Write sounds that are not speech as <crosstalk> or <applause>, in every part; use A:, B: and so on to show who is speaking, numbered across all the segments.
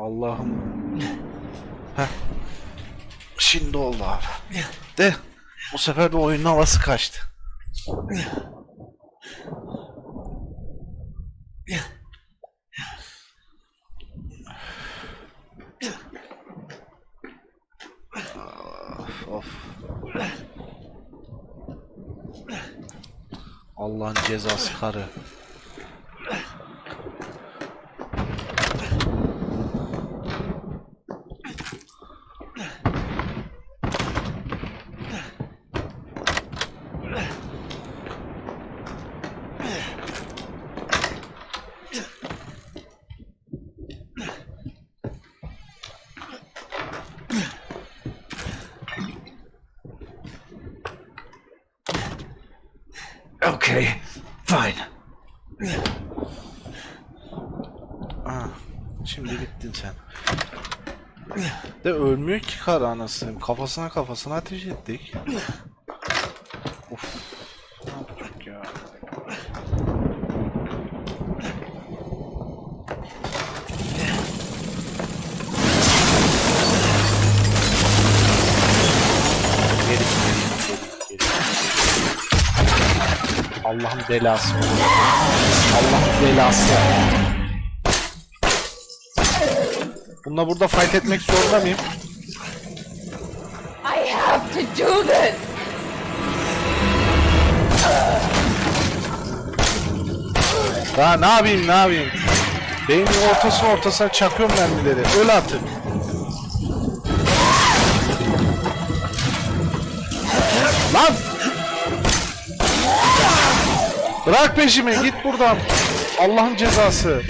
A: Allah'ım. <laughs> Heh. Şimdi oldu abi. <laughs> De bu sefer de oyunun havası kaçtı. Of, of. Allah'ın cezası karı.
B: Okay, fine.
A: Ah, şimdi bittin sen. De ölmüyor ki kar anasını. Kafasına kafasına ateş ettik. Allah'ın belası. Allah'ın belası. Bununla burada fight etmek zorunda mıyım?
C: I have to do this!
A: Daha ne yapayım ne yapayım? Beynin ortasına ortasına çakıyorum mermileri. Öyle atın. Lan! Bırak peşimi git buradan. Allah'ın cezası.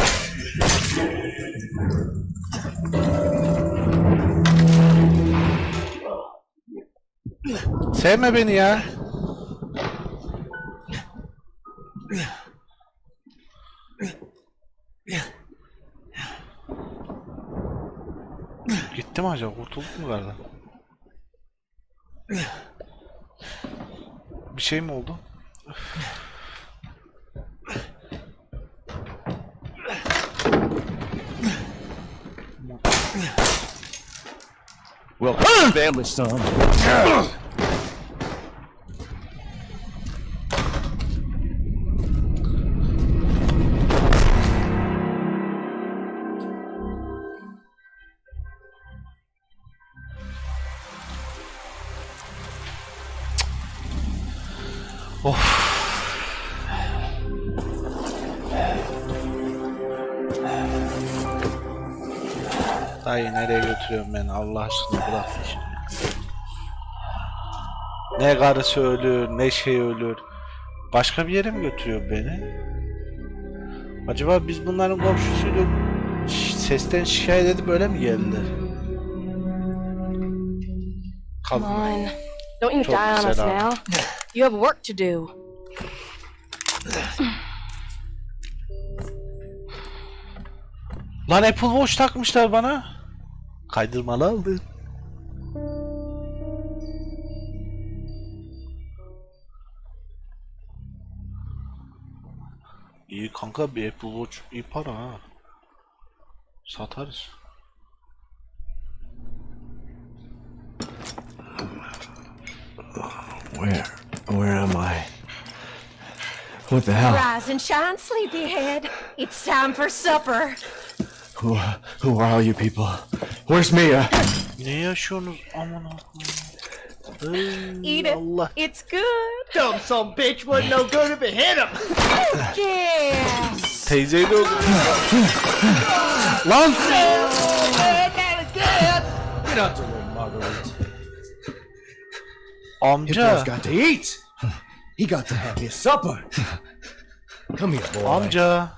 A: Sevme beni ya. Gitti mi acaba? Kurtulduk mu gardan? Bir şey mi oldu?
B: Welcome to the family, son.
A: Allah aşkına bırak peşimi. Ne karısı ölür, ne şey ölür. Başka bir yere mi götürüyor beni? Acaba biz bunların komşusuyla sesten şikayet edip öyle mi geldiler?
C: On. Don't you
A: Çok
C: die on us
A: güzel abi.
C: now. <laughs> You have work to do.
A: Lan Apple Watch takmışlar bana. Kaydırmalı aldı. İyi kanka bir Apple Watch iyi para ha. Satarız.
B: Where? Where am I? What the hell?
D: Rise and shine, sleepyhead. It's time for supper.
B: Who, who are all you people? Where's Mia?
A: Ne yaşıyorsunuz aman Allah'ım. Ey,
D: Eat it.
A: Allah.
D: It's good.
E: Dumb some bitch wasn't no good if it hit him.
D: Yes.
A: Teyzeyi de öldürdü. Lan!
E: Get out the way, Marguerite.
B: Hippo's
A: Amca!
B: got to eat. He got to have his supper. Come here, boy.
A: Amca!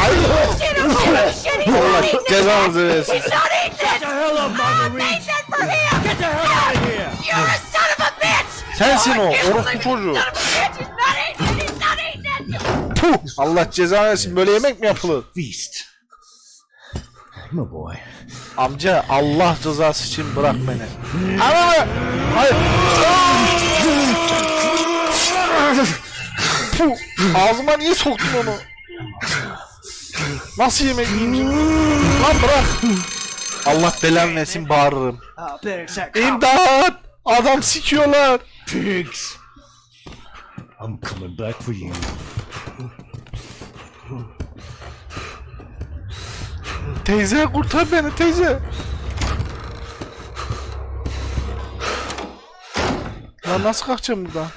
E: Let's do
A: Allah cezanızı versin.
E: Get the hell up, Marguerite!
D: For him.
E: Get the hell out of here!
D: You're a son of a bitch.
A: Sensin o, orospu çocuğu.
D: Of. He's not eating. He's not eating it.
A: Puh! Allah cezanı versin. Böyle yemek mi yapılır?
B: Feast. My boy.
A: Amca Allah rızası için bırak beni. Ama hayır. Ağzıma niye soktun onu? Nasıl yemek yiyeyim şimdi? Lan bırak! Allah belanı versin bağırırım. İmdat! Adam sikiyorlar.
E: Pigs! I'm coming back for you.
A: Teyze kurtar beni teyze. Lan nasıl kalkacağım buradan?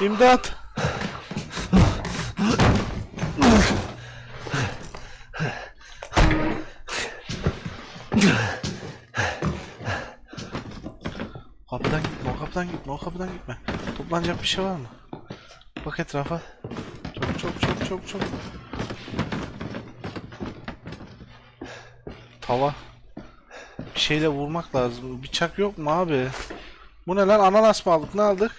A: İmdat. Kapıdan gitme, o kapıdan gitme, o kapıdan gitme. Toplanacak bir şey var mı? Bak etrafa. Çok çok çok çok çok. Tava. Bir şeyle vurmak lazım. Bıçak yok mu abi? Bu ne lan? Ananas mı aldık? Ne aldık?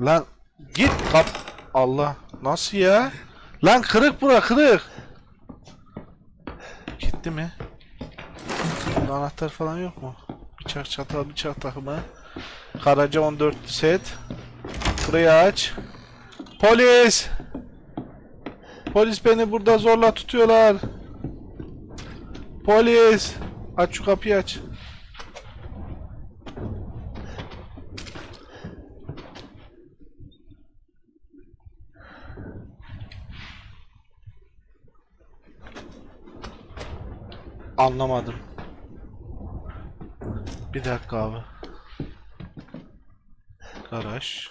A: Lan git kap. Allah. Nasıl ya? Lan kırık bura kırık. Gitti mi? Bunda anahtar falan yok mu? Bıçak çatal bıçak takımı. Karaca 14 set. Burayı aç. Polis! Polis beni burada zorla tutuyorlar. Polis! Aç şu kapıyı aç. Anlamadım. Bir dakika abi. Garaj.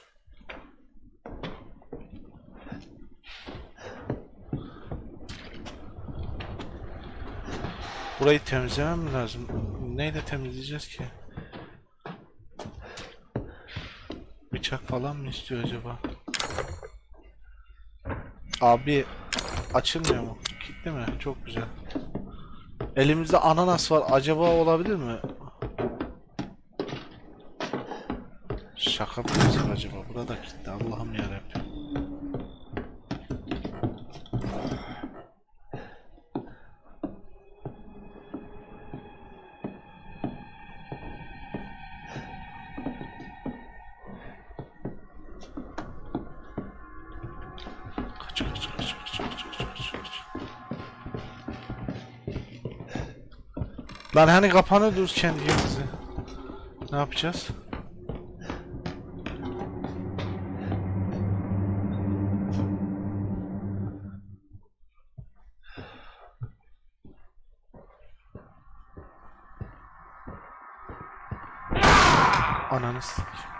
A: Burayı temizlemem mi lazım? Neyle temizleyeceğiz ki? Bıçak falan mı istiyor acaba? Abi açılmıyor mu? Kilitli mi? Çok güzel. Elimizde ananas var. Acaba olabilir mi? Şaka mı acaba? Burada kilitli. Allah'ım yarabbim. Lan hani kapanıyordunuz kendi yerinize. Ne yapacağız? Ananı sikeyim.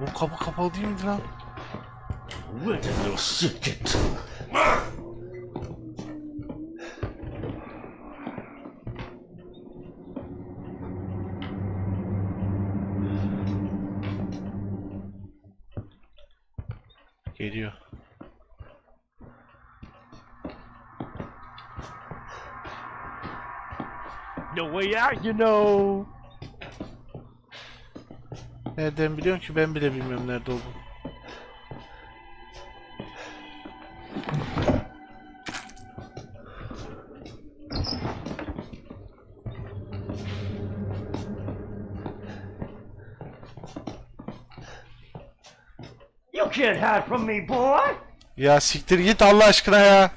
A: Bu kapı kapalı değil miydi lan?
E: Where the little shit?
A: Geliyor.
E: No way out, you know.
A: Nereden biliyorsun ki ben bile bilmiyorum nerede olduğunu.
E: You can't hide from me, boy.
A: Ya siktir git Allah aşkına ya.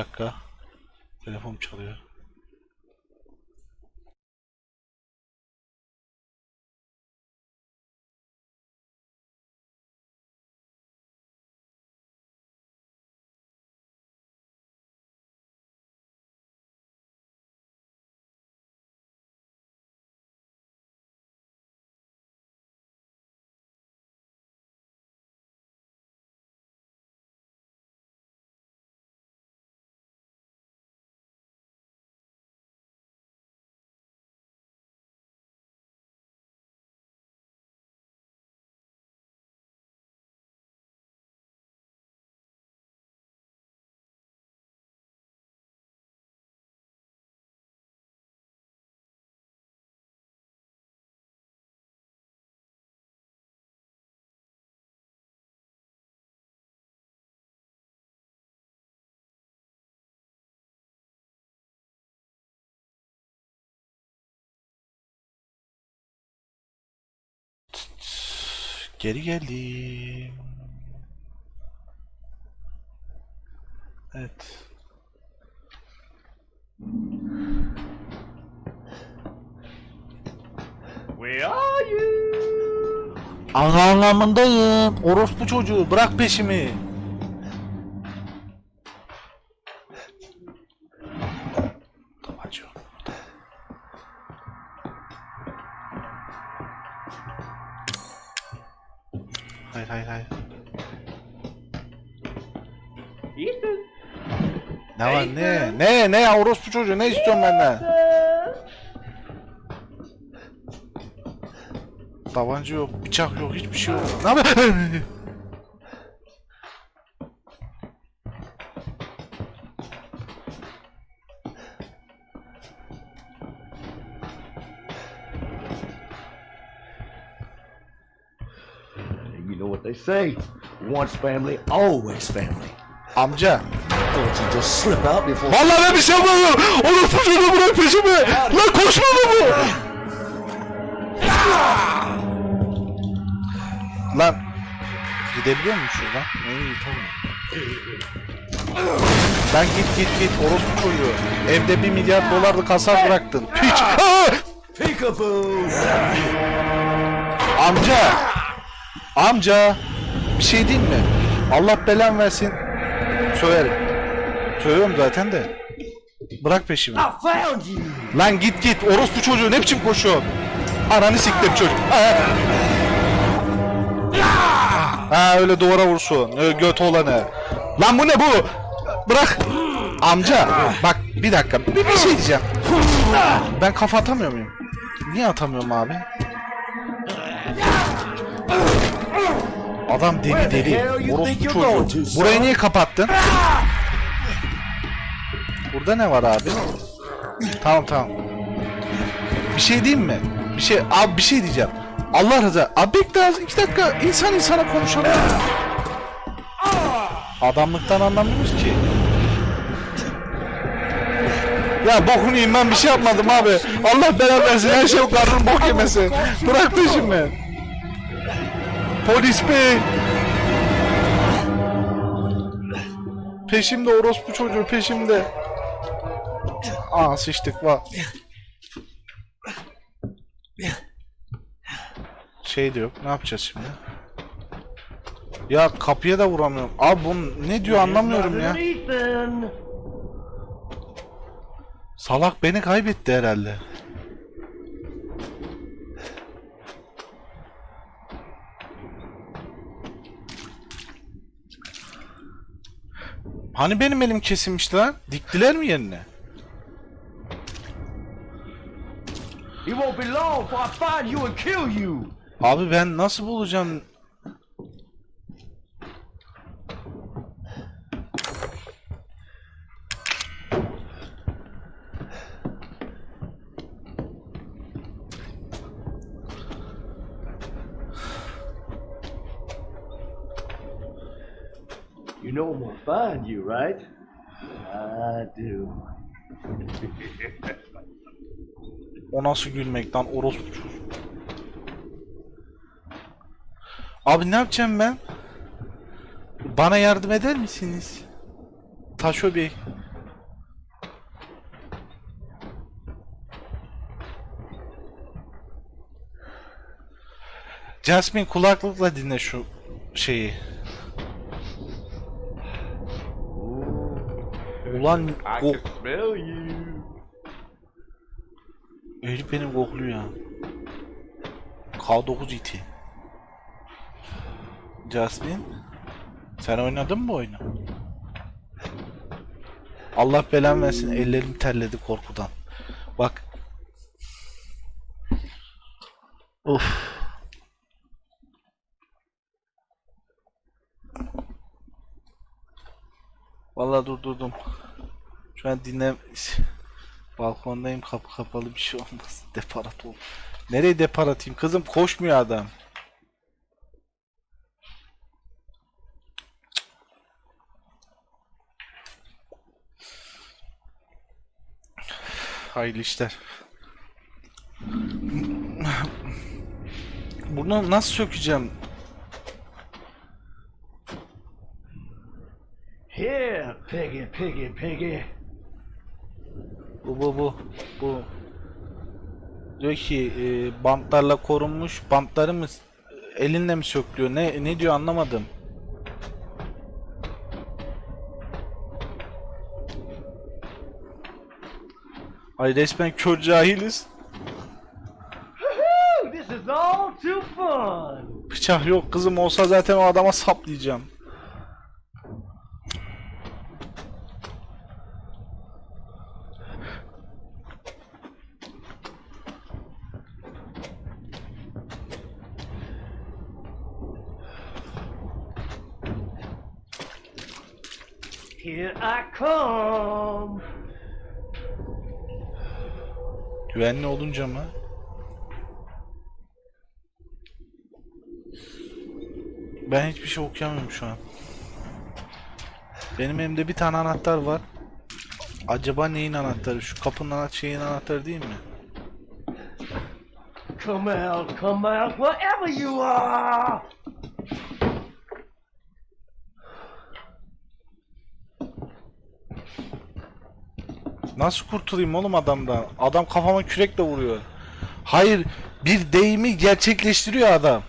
A: Dakika. Geri geldim. Evet.
E: Where are you?
A: Anlamındayım. Orospu çocuğu bırak peşimi. Ya orospu çocuğu ne istiyorsun benden? Tabanca yok, bıçak yok, hiçbir şey yok. Ne yapıyorsun?
E: You know what they say. Once family, always family.
A: Amca. Vallahi ben bir şey yapmadım. Orospu çocuğu bırak peşimi. Lan koşmadı bu. Lan. Gidebiliyor muyum şuradan? İyi tamam. Lan git git git orospu çocuğu. Evde bir milyar dolarlık hasar bıraktın. Piç. Aa! Amca. Amca. Bir şey değil mi? Allah belan versin. Söverim. Söylüyorum zaten de. Bırak peşimi. Lan git git orospu çocuğu ne biçim koşuyor? Ananı siktim çocuk. Ha öyle duvara vursun. Öyle göt olanı. Lan bu ne bu? Bırak. Amca bak bir dakika bir, bir şey diyeceğim. Ben kafa atamıyor muyum? Niye atamıyorum abi? Adam deli deli. Orospu çocuğu. Burayı niye kapattın? Burada ne var abi? Tamam tamam. Bir şey diyeyim mi? Bir şey abi bir şey diyeceğim. Allah razı Abi bekle az iki dakika insan insana konuşalım. Adamlıktan anlamıyoruz ki. Ya bokunu yiyeyim ben bir şey yapmadım abi. Allah belanı versin her şey o karnın bok yemesi. Bırak peşimi. Polis bey. Peşimde orospu çocuğu peşimde. Aa sıçtık va. Şey de yok. Ne yapacağız şimdi? Ya kapıya da vuramıyorum. Abi bu ne diyor anlamıyorum ya. Salak beni kaybetti herhalde. Hani benim elim kesilmişti lan? Diktiler mi yerine?
E: It won't be long before I find you and kill you.
A: Abi ben nasıl bulacağım?
E: You know I'm gonna find you, right? I do. <laughs>
A: O nasıl gülmek lan orospu çocuğu. Abi ne yapacağım ben? Bana yardım eder misiniz? Taşo Bey. Jasmine kulaklıkla dinle şu şeyi. Ulan
E: I
A: herif beni kokluyor ya. K9 iti. Jasmine sen oynadın mı oyunu? Allah belan versin ellerim terledi korkudan. Bak. Of. Vallahi durdurdum. Şu an dinle Balkondayım kapı kapalı bir şey olmaz. <laughs> Deparat ol. Nereye deparatayım? Kızım koşmuyor adam. Hayırlı işler. Bunu nasıl sökeceğim?
E: Here, piggy, piggy, piggy.
A: Bu bu bu. Bu. Diyor ki e, bantlarla korunmuş. Bantları mı elinle mi söklüyor? Ne ne diyor anlamadım. Ay resmen kör cahiliz. Bıçak yok kızım olsa zaten o adama saplayacağım.
E: Here I come.
A: Güvenli olunca mı? Ben hiçbir şey okuyamıyorum şu an. Benim elimde bir tane anahtar var. Acaba neyin anahtarı? Şu kapının ana- şeyin anahtarı değil mi?
E: Come out, come out, wherever you are.
A: Nasıl kurtulayım oğlum adamdan? Adam kafama kürekle vuruyor. Hayır, bir deyimi gerçekleştiriyor adam.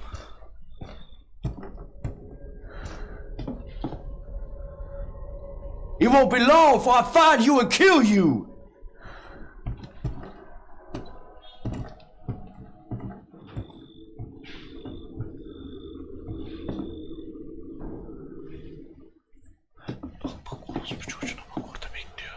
B: It won't be long before I find you and kill you.
A: Bak bak orospu çocuğuna bak orada bekliyor.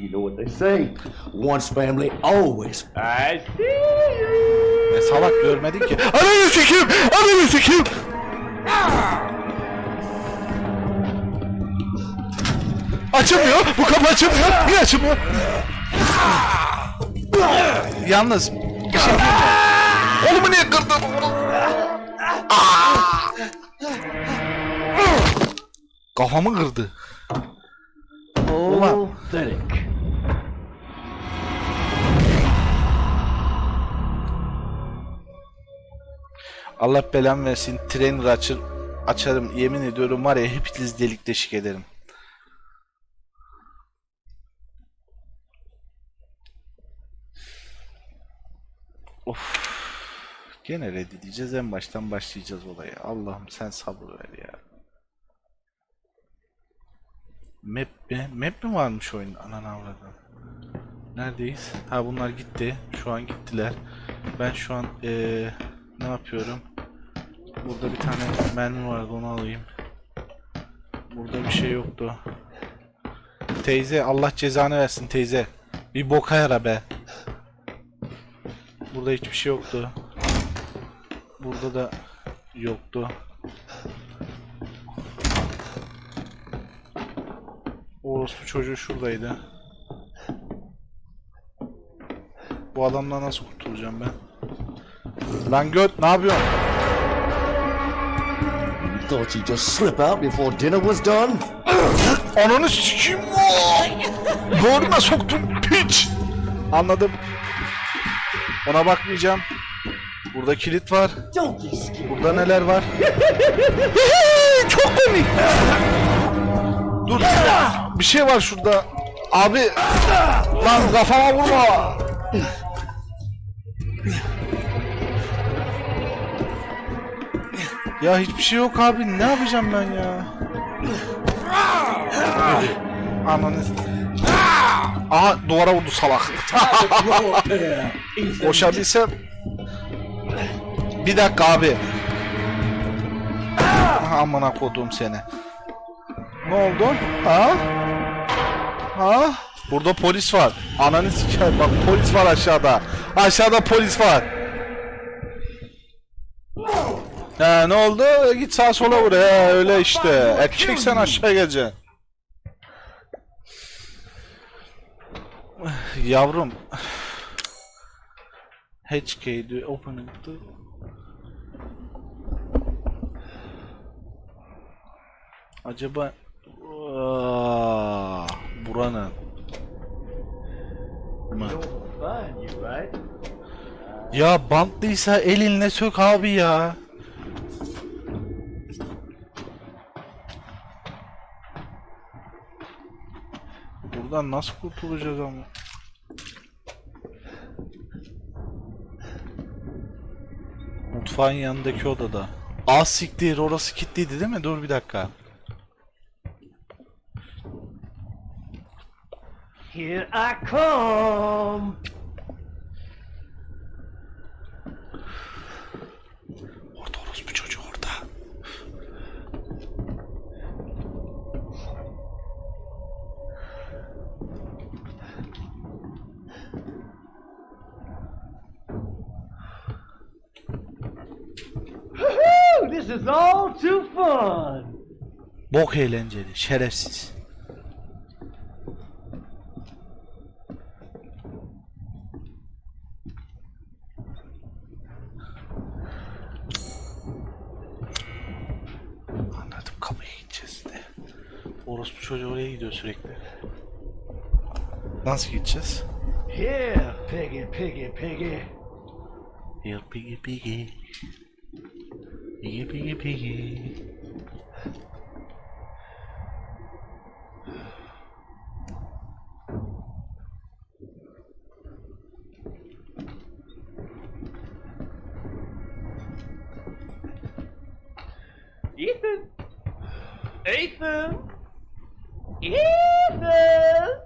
B: You know what they say. Once family, always.
E: I see you.
A: Ne salak görmedin ki. <laughs> Ananı sikeyim! Ananı sikeyim! Açılmıyor. Bu kapı açılmıyor. Niye açılmıyor? Yalnız bir şey diyeyim mi? Oğlumu niye kırdın? Kafamı kırdı. Ulan.
E: Pathetic.
A: Allah belamı versin. Trainer açır, açarım. Yemin ediyorum var ya hepiniz delik deşik ederim. Of. Gene reddedeceğiz. En baştan başlayacağız olaya. Allah'ım sen sabır ver ya. Map mi? Map mi varmış oyun? Anan avradım. Neredeyiz? Ha bunlar gitti. Şu an gittiler. Ben şu an eee ne yapıyorum? Burada bir tane mermi vardı onu alayım. Burada bir şey yoktu. Teyze Allah cezanı versin teyze. Bir boka yara be. Burada hiçbir şey yoktu. Burada da yoktu. Orospu çocuğu şuradaydı. Bu adamdan nasıl kurtulacağım ben? Lan göt ne yapıyorsun?
B: Thought you'd just slip out before dinner was done? <laughs>
A: Ananı sikeyim. Burnuma soktum piç. Anladım. Ona bakmayacağım. Burada kilit var. Burada neler var? <laughs> Çok komik. Dur. Bir şey var şurada. Abi. Lan kafama vurma. Ya hiçbir şey yok abi. Ne yapacağım ben ya? Ananı. Aha duvara vurdu salak. <laughs> Boşabilsem. Bir dakika abi. Aha, Amına kodum seni. Ne oldu? Ha? Ha? Burada polis var. Ananı siker <laughs> bak polis var aşağıda. Aşağıda polis var. Ha ne oldu? E, Git sağa sola vur. He, öyle işte. Erkek sen aşağı geleceksin. Yavrum. HK diyor opening the Acaba Aa, buranın mı?
E: You, right?
A: Ya bantlıysa elinle sök abi ya. Buradan nasıl kurtulacağız ama? Mutfağın yanındaki odada. Az siktir orası kilitliydi değil mi? Dur bir dakika.
E: Here I come.
A: Orada orospu çocuğu orada.
E: Whew, this is all too fun.
A: Bok eğlenceli, şerefsiz. Anladım kapıya gideceğiz de. Orospu çocuğu oraya gidiyor sürekli. Nasıl gideceğiz?
E: Here, piggy, piggy, piggy.
A: Here piggy piggy. Piggy piggy piggy.
E: Ethan. Ethan. Ethan.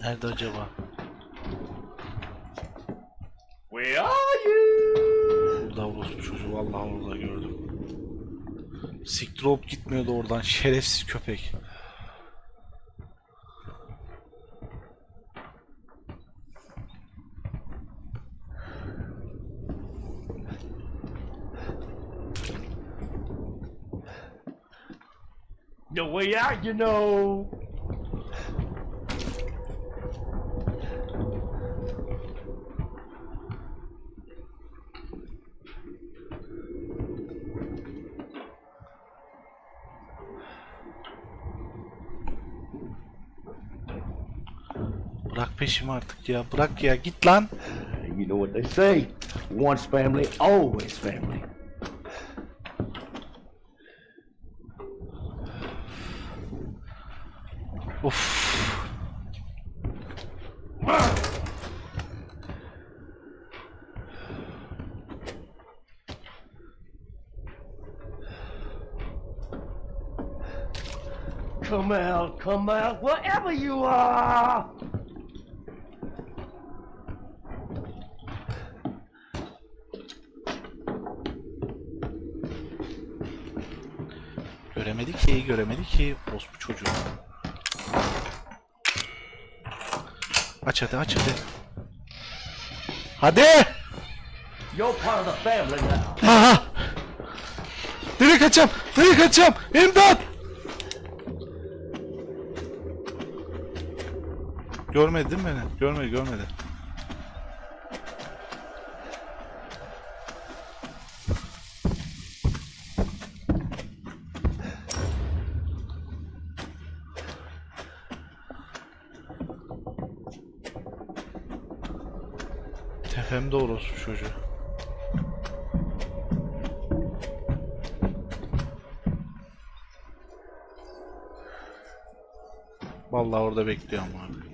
A: Nerede acaba?
E: Where are you?
A: Burada orospu çocuğu vallahi orada gördüm. Siktir olup gitmiyordu oradan şerefsiz köpek.
E: The way out, you know.
A: Bırak artık ya bırak ya git lan.
E: You know what they say. Once family, always family.
A: Of.
E: Come out, come out, wherever you are.
A: Ki göremedi ki orospu çocuğu. Aç hadi aç hadi. Hadi!
E: You're part of the family now.
A: Aha! Nereye kaçacağım? Nereye kaçacağım? İmdat! Görmedi değil mi beni? Görmedi görmedi. Tepemde orospu çocuğu. Vallahi orada bekliyorum abi.